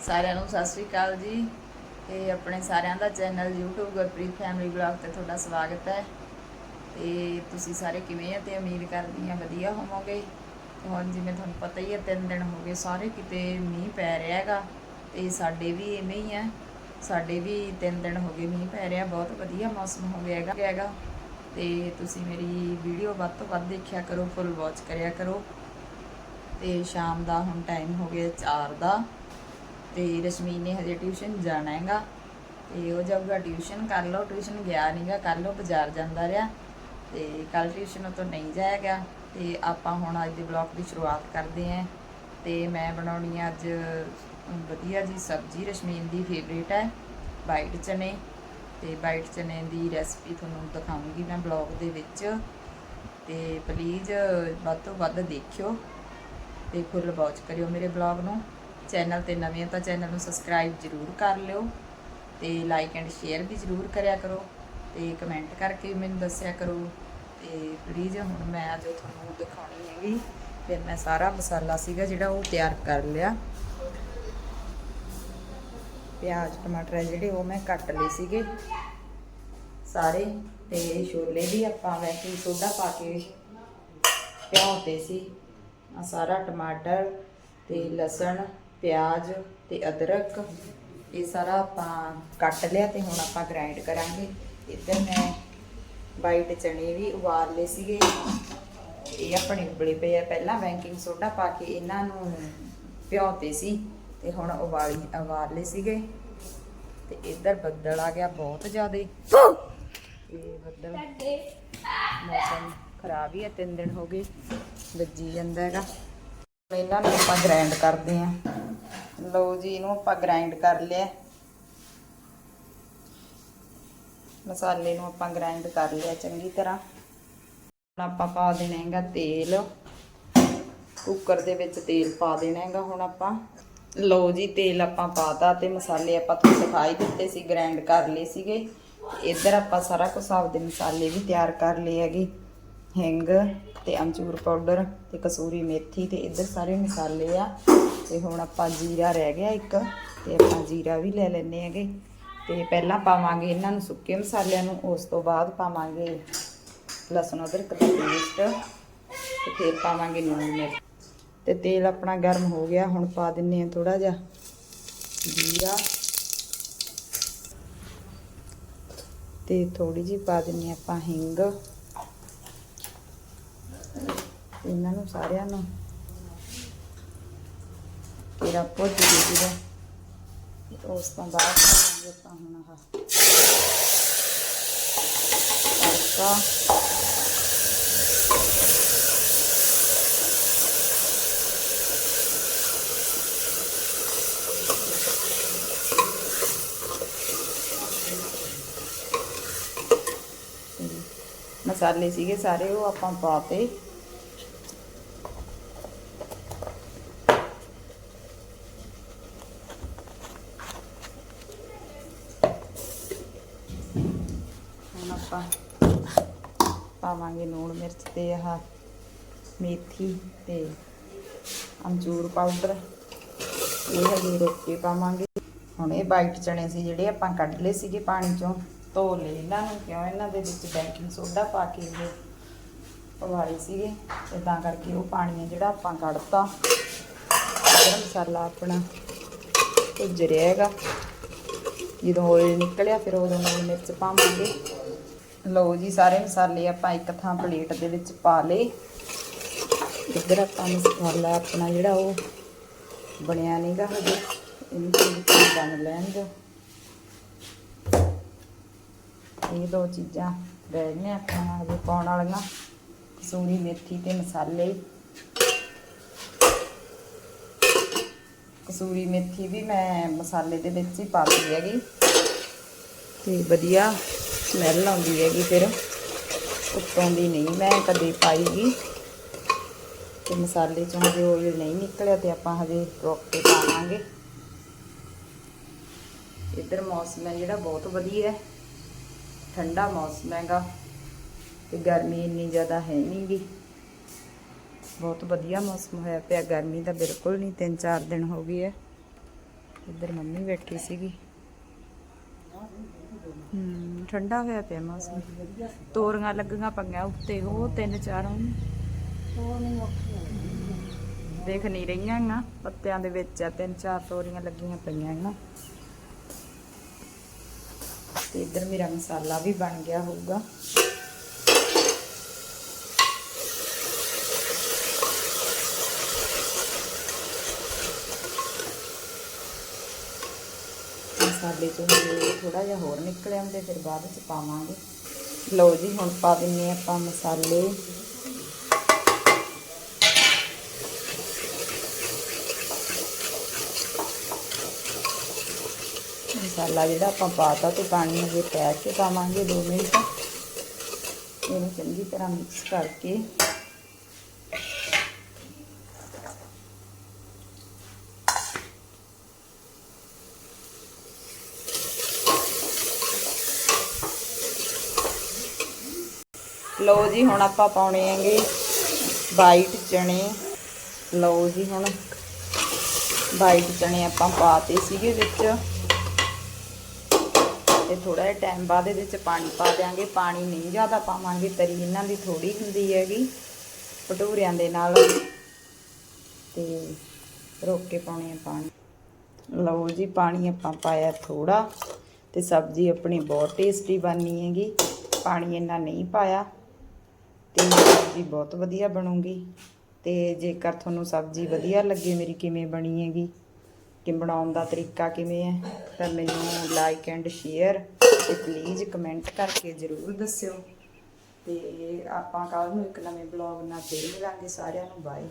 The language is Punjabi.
ਸਾਰਿਆਂ ਨੂੰ ਸਤਿ ਸ੍ਰੀ ਅਕਾਲ ਜੀ। ਤੇ ਆਪਣੇ ਸਾਰਿਆਂ ਦਾ channel YouTube Gurpreet family blog ਤੇ ਤੁਹਾਡਾ ਸਵਾਗਤ ਹੈ। ਤੇ ਤੁਸੀਂ ਸਾਰੇ ਕਿਵੇਂ ਆ ਤੇ ਉਮੀਦ ਕਰਦੀ ਹਾਂ ਵਧੀਆ ਹੋਵੋਗੇ। ਹੁਣ ਜਿਵੇਂ ਤੁਹਾਨੂੰ ਪਤਾ ਹੀ ਹੈ, ਤਿੰਨ ਦਿਨ ਹੋ ਗਏ ਸਾਰੇ ਕਿਤੇ ਮੀਂਹ ਪੈ ਰਿਹਾ ਹੈਗਾ ਤੇ ਸਾਡੇ ਵੀ ਐਵੇਂ ਹੀ ਹੈ। ਸਾਡੇ ਵੀ ਤਿੰਨ ਦਿਨ ਹੋ ਗਏ ਮੀਂਹ ਪੈ ਰਿਹਾ, ਬਹੁਤ ਵਧੀਆ ਮੌਸਮ ਹੋ ਗਿਆ ਹੈਗਾ। ਹੈਗਾ। ਤੇ ਤੁਸੀਂ ਮੇਰੀ ਵੀਡੀਓ ਵੱਧ ਤੋਂ ਵੱਧ ਦੇਖਿਆ ਕਰੋ ਫੁੱਲ ਵਾਚ ਕਰਿਆ ਕਰੋ। ਤੇ ਸ਼ਾਮ ਦਾ ਹੁਣ ਟਾਈਮ ਹੋ ਗਿਆ 4 ਦਾ। ਤੇ ਰਸ਼ਮੀਨ ਨੇ ਹਜੇ ਟਿਊਸ਼ਨ ਜਾਣਾ ਹੈਗਾ। ਤੇ ਉਹ ਜਾਊਗਾ ਟਿਊਸ਼ਨ, ਕਰ ਲਓ, ਟਿਊਸ਼ਨ ਗਿਆ ਨਹੀਂਗਾ ਕੱਲ ਉਹ ਬਾਜ਼ਾਰ ਜਾਂਦਾ ਰਿਹਾ। ਤੇ ਕੱਲ ਟਿਊਸ਼ਨ ਉਹ ਤੋਂ ਨਹੀਂ ਜਾਏਗਾ ਤੇ ਆਪਾਂ ਹੁਣ ਅੱਜ ਦੇ ਬਲੌਗ ਦੀ ਸ਼ੁਰੂਆਤ ਕਰਦੇ ਆਂ ਤੇ ਮੈਂ ਬਣਾਉਣੀ ਆ ਅੱਜ ਵਧੀਆ ਜੀ ਸਬਜ਼ੀ, ਰਸ਼ਮੀਨ ਦੀ ਫੇਵਰੇਟ ਹੈ ਵਾਈਟ ਚਨੇ। ਤੇ ਵਾਈਟ ਚਨੇ ਦੀ ਰੈਸਪੀ ਤੁਹਾਨੂੰ ਦਿਖਾਉਂਗੀ ਮੈਂ ਬਲੌਗ ਦੇ ਵਿੱਚ। ਤੇ ਪਲੀਜ਼ ਵੱਧ ਤੋਂ ਵੱਧ ਦੇਖਿਓ ਤੇ ਫੁੱਲ ਵਾਚ ਕਰਿਓ ਮੇਰੇ ਬਲੌਗ ਨੂੰ। ਚੈਨਲ ਤੇ ਨਵੇਂ ਹੋ ਤਾਂ ਚੈਨਲ ਨੂੰ ਸਬਸਕ੍ਰਾਈਬ ਜ਼ਰੂਰ ਕਰ ਲਿਓ ਤੇ ਲਾਈਕ ਐਂਡ ਸ਼ੇਅਰ ਵੀ ਜ਼ਰੂਰ ਕਰਿਆ ਕਰੋ ਤੇ ਕਮੈਂਟ ਕਰਕੇ ਮੈਨੂੰ ਦੱਸਿਆ ਕਰੋ ਤੇ ਪਲੀਜ਼ ਹੁਣ ਮੈਂ ਅੱਜ ਤੁਹਾਨੂੰ ਦਿਖਾਉਣੀ ਹੈਗੀ, ਫਿਰ ਮੈਂ ਸਾਰਾ ਮਸਾਲਾ ਸੀਗਾ ਜਿਹੜਾ ਉਹ ਤਿਆਰ ਕਰ ਲਿਆ। ਪਿਆਜ਼, ਟਮਾਟਰ ਹੈ ਜਿਹੜੇ ਉਹ ਮੈਂ ਕੱਟ ਲਏ ਸੀਗੇ। ਸਾਰੇ ਤੇ ਛੋਲੇ ਵੀ ਆਪਾਂ ਵੈਸੇ ਸੋਡਾ ਪਾ ਕੇ ਪਿਆਉਤੇ ਸੀ। ਆ ਸਾਰਾ ਟਮਾਟਰ ਤੇ ਲਸਣ ਪਿਆਜ਼ ਤੇ ਅਦਰਕ ਇਹ ਸਾਰਾ ਆਪਾਂ ਕੱਟ ਲਿਆ ਤੇ ਹੁਣ ਆਪਾਂ ਗ੍ਰਾਈਂਡ ਕਰਾਂਗੇ। ਇੱਧਰ ਮੈਂ ਵਾਈਟ ਚਨੇ ਵੀ ਉਬਾਲ ਲਏ ਸੀਗੇ। ਇਹ ਆਪਣੇ ਉਬਲੇ ਪਏ ਆ। ਪਹਿਲਾਂ ਬੈਂਕਿੰਗ ਸੋਡਾ ਪਾ ਕੇ ਇਹਨਾਂ ਨੂੰ ਭਿਉਂਤੇ ਸੀ ਤੇ ਹੁਣ ਉਬਾਲੀ ਉਬਾਲ ਲਏ ਸੀਗੇ। ਤੇ ਇੱਧਰ ਬੱਦਲ ਆ ਗਿਆ ਬਹੁਤ ਜ਼ਿਆਦਾ। ਇਹ ਬੱਦਲ ਮੌਸਮ ਖਰਾਬ ਹੀ ਹੈ ਤਿੰਨ ਦਿਨ ਹੋ ਗਏ ਵੱਜੀ ਜਾਂਦਾ ਹੈਗਾ। ਇਹਨਾਂ ਨੂੰ ਆਪਾਂ ਗ੍ਰਾਈਂਡ ਕਰਦੇ ਆਂ। ਲਓ ਜੀ, ਇਹਨੂੰ ਆਪਾਂ ਗ੍ਰਾਈਂਡ ਕਰ ਲਿਆ। ਮਸਾਲੇ ਨੂੰ ਆਪਾਂ ਗ੍ਰਾਈਂਡ ਕਰ ਲਿਆ ਚੰਗੀ ਤਰ੍ਹਾਂ। ਹੁਣ ਆਪਾਂ ਪਾ ਦੇਣਾ ਹੈਗਾ ਤੇਲ। ਕੁੱਕਰ ਦੇ ਵਿੱਚ ਤੇਲ ਪਾ ਦੇਣਾ ਹੈਗਾ ਹੁਣ ਆਪਾਂ। ਲਓ ਜੀ, ਤੇਲ ਆਪਾਂ ਪਾਤਾ ਤੇ ਮਸਾਲੇ ਆਪਾਂ ਤੁਹਾਨੂੰ ਦਿਖਾਈ ਦਿੱਤੇ ਸੀ ਗ੍ਰਾਈਂਡ ਕਰ ਲਏ ਸੀਗੇ। ਇੱਧਰ ਆਪਾਂ ਸਾਰਾ ਕੁਝ ਆਪਦੇ ਮਸਾਲੇ ਵੀ ਤਿਆਰ ਕਰ ਲਏ ਹੈਗੇ। ਹਿੰਗ ਤੇ ਅਮਚੂਰ ਪਾਊਡਰ ਤੇ ਕਸੂਰੀ ਮੇਥੀ ਤੇ ਇੱਧਰ ਸਾਰੇ ਮਸਾਲੇ ਆ। ਤੇ ਹੁਣ ਆਪਾਂ ਜੀਰਾ ਰਹਿ ਗਿਆ ਇੱਕ ਤੇ ਆਪਾਂ ਜੀਰਾ ਵੀ ਲੈ ਲੈਣੇ ਹੈਗੇ। ਤੇ ਪਹਿਲਾਂ ਪਾਵਾਂਗੇ ਇਹਨਾਂ ਨੂੰ ਸੁੱਕੇ ਮਸਾਲਿਆਂ ਨੂੰ, ਉਸ ਤੋਂ ਬਾਅਦ ਪਾਵਾਂਗੇ ਲਸਣ, ਅਦਰਕ ਦਾ ਪੇਸਟ ਤੇ ਫਿਰ ਪਾਵਾਂਗੇ ਲੂਣ ਮਿਰਚ। ਤੇ ਤੇਲ ਆਪਣਾ ਗਰਮ ਹੋ ਗਿਆ, ਹੁਣ ਪਾ ਦਿੰਨੇ ਆ ਥੋੜਾ ਜਿਹਾ ਜੀਰਾ। ਤੇ ਥੋੜੀ ਜਿਹੀ ਪਾ ਦਿੰਨੇ ਆਪਾਂ ਹਿੰਗ। ਇਹਨਾਂ ਨੂੰ ਸਾਰਿਆਂ ਨੂੰ। ਤੇਰਾ ਪੁੱਜ ਜੀਰਾ ਉਸ ਤੋਂ ਬਾਅਦ ਪਾਵਾਂਗੇ ਆਪਾਂ ਹੁਣ ਆਹ ਤੜਕਾ। ਮਸਾਲੇ ਸੀਗੇ ਸਾਰੇ ਉਹ ਆਪਾਂ ਪਾਤੇ ਹੁਣ ਆਪਾਂ ਪਾਵਾਂਗੇ ਲੂਣ ਮਿਰਚ ਤੇ ਆਹ ਮੇਥੀ ਤੇ ਅਮਚੂਰ ਪਾਊਡਰ ਇਹ ਹਜੇ ਰੋਕੇ ਪਾਵਾਂਗੇ। ਹੁਣ ਇਹ ਵਾਈਟ ਚਣੇ ਸੀ ਜਿਹੜੇ ਆਪਾਂ ਕੱਢ ਲਏ ਸੀਗੇ ਪਾਣੀ ਚੋਂ, ਧੋ ਲਏ ਇਹਨਾਂ ਨੂੰ ਕਿਉਂ? ਇਹਨਾਂ ਦੇ ਵਿੱਚ ਬੇਕਿੰਗ ਸੋਡਾ ਪਾ ਕੇ ਇਹ ਪਵਾਲੇ ਸੀਗੇ। ਤੇ ਤਾਂ ਕਰਕੇ ਉਹ ਪਾਣੀ ਹੈ ਜਿਹੜਾ ਆਪਾਂ ਕੱਢਤਾ, ਗਰਮ ਮਸਾਲਾ ਆਪਣਾ ਭੁੱਜ ਰਿਹਾ ਹੈਗਾ। ਜਦੋਂ ਆਇਲ ਨਿਕਲਿਆ, ਫਿਰ ਉਦੋਂ ਨਾਲ ਮਿਰਚ ਪਾਵਾਂਗੇ। ਲਓ ਜੀ, ਸਾਰੇ ਮਸਾਲੇ ਆਪਾਂ ਇੱਕ ਥਾਂ ਪਲੇਟ ਦੇ ਵਿੱਚ ਪਾ ਲਏ। ਇੱਧਰ ਆਪਾਂ ਮਸਾਲਾ ਆਪਣਾ ਜਿਹੜਾ ਉਹ ਬਣਿਆ ਨਹੀਂਗਾ ਹਜੇ, ਇਹਨੂੰ ਚੰਗੀ ਬਣ ਲੈਣ ਦਿਓ। ਇਹ ਦੋ ਚੀਜ਼ਾਂ ਰਹਿ ਗਈਆਂ ਆਪਾਂ ਹਜੇ ਪਾਉਣ ਵਾਲੀਆਂ, ਕਸੂਰੀ ਮੇਥੀ ਤੇ ਮਸਾਲੇ। ਕਸੂਰੀ ਮੇਥੀ ਵੀ ਮੈਂ ਮਸਾਲੇ ਦੇ ਵਿੱਚ ਹੀ ਪਾ ਦਿੱਤੀ ਹੈਗੀ। ਤੇ ਵਧੀਆ। ਸਮੈਲ ਆਉਂਦੀ ਹੈਗੀ ਫਿਰ। ਉੱਤੋਂ ਦੀ ਨਹੀਂ, ਮੈਂ ਕਦੇ ਪਾਈਗੀ ਤੇ ਮਸਾਲੇ ਚੋਂ ਹਜੇ ਆਇਲ ਨਹੀਂ ਨਿਕਲਿਆ ਤੇ ਆਪਾਂ ਹਜੇ ਰੋਕ ਕੇ ਪਾਵਾਂਗੇ। ਇੱਧਰ ਮੌਸਮ ਹੈ ਜਿਹੜਾ ਬਹੁਤ ਵਧੀਆ ਹੈ। ਠੰਡਾ ਮੌਸਮ ਹੈਗਾ ਤੇ ਗਰਮੀ ਇੰਨੀ ਜ਼ਿਆਦਾ ਹੈ ਨਹੀਂਗੀ ਬਹੁਤ ਵਧੀਆ ਮੌਸਮ ਹੋਇਆ ਪਿਆ, ਗਰਮੀ ਤਾਂ ਬਿਲਕੁਲ ਨਹੀਂ, ਤਿੰਨ ਚਾਰ ਦਿਨ ਹੋ ਗਏ ਹੈ। ਇੱਧਰ ਮੰਮੀ ਬੈਠੀ ਸੀਗੀ। ਹੂੰ, ਠੰਡਾ ਹੋਇਆ ਪਿਆ ਮੌਸਮ। ਤੋਰੀਆਂ ਲੱਗੀਆਂ ਪਈਆਂ ਉੱਤੇ, ਉਹ ਤਿੰਨ ਚਾਰ ਹਨ ਦੇਖ ਨਹੀਂ ਰਹੀਆਂ ਨਾ, ਪੱਤਿਆਂ ਦੇ ਵਿੱਚ ਆ, ਤਿੰਨ ਚਾਰ ਤੋਰੀਆਂ ਲੱਗੀਆਂ ਪਈਆਂ ਨਾ। ਤੇ ਇਧਰ ਮੇਰਾ ਮਸਾਲਾ ਵੀ ਬਣ ਗਿਆ ਹੋਊਗਾ। ਮਸਾਲੇ ਚੋਂ ਥੋੜਾ ਜਿਹਾ ਹੋਰ ਨਿਕਲ ਆਉਂਦੇ, ਫਿਰ ਬਾਅਦ ਚ ਪਾਵਾਂਗੇ। ਲਓ ਜੀ, ਹੁਣ ਪਾ ਦਿੰਨੇ ਆਪਾਂ ਮਸਾਲੇ। ਮਸਾਲਾ ਜਿਹੜਾ ਆਪਾਂ ਪਾਤਾ ਤੇ ਪਾਣੀ ਅਜੇ ਪੈ ਕੇ ਪਾਵਾਂਗੇ 2 ਮਿੰਟ। ਇਹਨੂੰ ਚੰਗੀ ਤਰ੍ਹਾਂ ਮਿਕਸ ਕਰਕੇ। ਲਓ ਜੀ, ਹੁਣ ਆਪਾਂ ਪਾਉਣੇ ਹੈਗੇ ਵਾਈਟ ਚਣੇ ਲਓ ਜੀ, ਹੁਣ ਵਾਈਟ ਚਣੇ ਆਪਾਂ ਪਾਤੇ ਸੀਗੇ ਵਿੱਚ। ਤੇ ਥੋੜਾ ਜਿਹਾ ਟਾਈਮ ਬਾਅਦ ਇਹਦੇ ਵਿੱਚ ਪਾਣੀ ਪਾ ਦਿਆਂਗੇ। ਪਾਣੀ ਨਹੀਂ ਜ਼ਿਆਦਾ ਪਾਵਾਂਗੇ, ਤਰੀ ਇਹਨਾਂ ਦੀ ਥੋੜੀ ਹੁੰਦੀ ਹੈਗੀ, ਭਟੂਰਿਆਂ ਦੇ ਨਾਲ। ਤੇ ਰੋਕ ਕੇ ਪਾਉਣੇ ਆ ਪਾਣੀ। ਲਓ ਜੀ, ਪਾਣੀ ਆਪਾਂ ਪਾਇਆ ਥੋੜਾ ਤੇ ਸਬਜ਼ੀ ਆਪਣੀ ਬਹੁਤ ਟੇਸਟੀ ਬਣਨੀ ਹੈਗੀ। ਪਾਣੀ ਇੰਨਾ ਨਹੀਂ ਪਾਇਆ। ਤੇ ਸਬਜ਼ੀ ਬਹੁਤ ਵਧੀਆ ਬਣੂਗੀ। ਤੇ ਜੇਕਰ ਤੁਹਾਨੂੰ ਸਬਜ਼ੀ ਵਧੀਆ ਲੱਗੇ, ਮੇਰੀ ਕਿਵੇਂ ਬਣੀ ਹੈਗੀ, ਕਿ ਬਣਾਉਣ ਦਾ ਤਰੀਕਾ ਕਿਵੇਂ ਹੈ, ਤਾਂ ਮੈਨੂੰ ਲਾਈਕ ਐਂਡ ਸ਼ੇਅਰ ਤੇ ਪਲੀਜ਼ ਕਮੈਂਟ ਕਰਕੇ ਜ਼ਰੂਰ ਦੱਸਿਓ। ਤੇ ਆਪਾਂ ਕੱਲ ਨੂੰ ਇੱਕ ਨਵੇਂ ਬਲੌਗ ਨਾਲ ਫੇਰ ਮਿਲਾਂਗੇ ਸਾਰਿਆਂ ਨੂੰ ਬਾਏ